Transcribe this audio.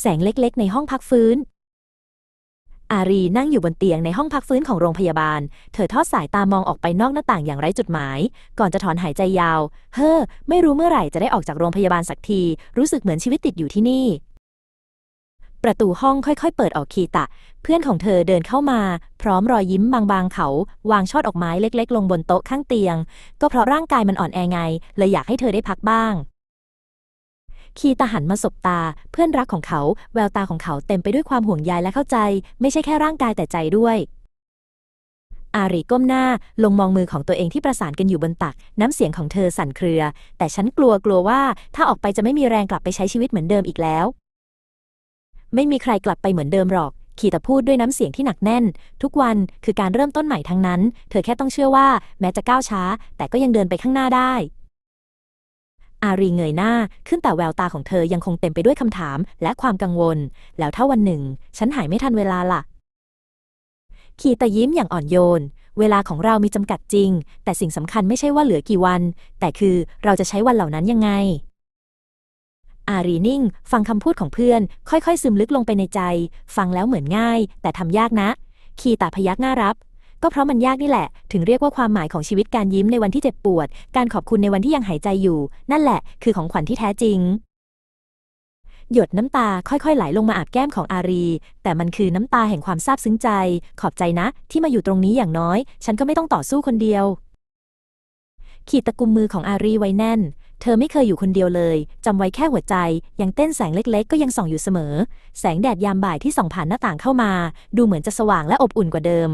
แสงเล็กๆ ในห้องพักฟื้น อารีนั่งอยู่บนเตียงในห้องพักฟื้นของโรงพยาบาล เธอทอดสายตามองออกไปนอกหน้าต่างอย่างไร้จุดหมาย ก่อนจะถอนหายใจยาว เฮ้อ ไม่รู้เมื่อไหร่จะได้ออกจากโรงพยาบาลสักที รู้สึกเหมือนชีวิตติดอยู่ที่นี่ ประตูห้องค่อยๆ เปิดออกคีตะ เพื่อนของเธอเดินเข้ามา พร้อมรอยยิ้มบางๆ เขา วางช่อดอกไม้เล็ก ๆ ลงบนโต๊ะข้างเตียง ก็เพราะร่างกายมันอ่อนแอไงเลยอยากให้เธอได้พักบ้าง คีตาหันมาสบตา เพื่อนรักของเขา แววตาของเขาเต็มไปด้วยความห่วงใยและเข้าใจ ไม่ใช่แค่ร่างกายแต่ใจด้วย อารีก้มหน้าลงมองมือของตัวเองที่ประสานกันอยู่บนตัก น้ำเสียงของเธอสั่นเครือ แต่ฉันกลัวกลัวว่า ถ้าออกไปจะไม่มีแรงกลับไปใช้ชีวิตเหมือนเดิมอีกแล้ว ไม่มีใครกลับไปเหมือนเดิมหรอกขีตาพูดด้วยน้ำเสียงที่หนักแน่น ทุกวันคือการเริ่มต้นใหม่ทั้งนั้น เธอแค่ต้องเชื่อว่า แม้จะก้าวช้า แต่ก็ยังเดินไปข้างหน้าได้ อารีเงยหน้าขึ้นแต่แววตาของเธอยังคงเต็มไปด้วยคำถามและความกังวล แล้วถ้าวันหนึ่ง ฉันหายไม่ทันเวลาล่ะ ขีตายิ้มอย่างอ่อนโยน เวลาของเรามีจำกัดจริง แต่สิ่งสำคัญไม่ใช่ว่าเหลือกี่วัน แต่คือเราจะใช้วันเหล่านั้นยังไง อารีนิ่ง ฟังคำพูดของเพื่อน ค่อยๆ ซึมลึกลงไปในใจ ฟังแล้วเหมือนง่าย แต่ทำยากนะคีตาพยักหน้ารับ ก็เพราะมันยากนี่แหละ ถึงเรียกว่าความหมายของชีวิตการยิ้มในวันที่เจ็บปวด การขอบคุณในวันที่ยังหายใจอยู่ นั่นแหละ คือของขวัญที่แท้จริง หยดน้ำตาค่อยๆไหลลงมาอาบแก้มของอารี แต่มันคือน้ำตาแห่งความซาบซึ้งใจ ขอบใจนะ ที่มาอยู่ตรงนี้อย่างน้อย ฉันก็ไม่ต้องต่อสู้คนเดียว ขีดตะกุมมือของอารีไว้แน่นเธอไม่เคยอยู่คนเดียวเลย จำไว้แค่หัวใจ ยังเต้นแสงเล็กๆ ก็ยังส่องอยู่เสมอ แสงแดดยามบ่ายที่ส่องผ่านหน้าต่างเข้ามา ดูเหมือนจะสว่างและอบอุ่นกว่าเดิม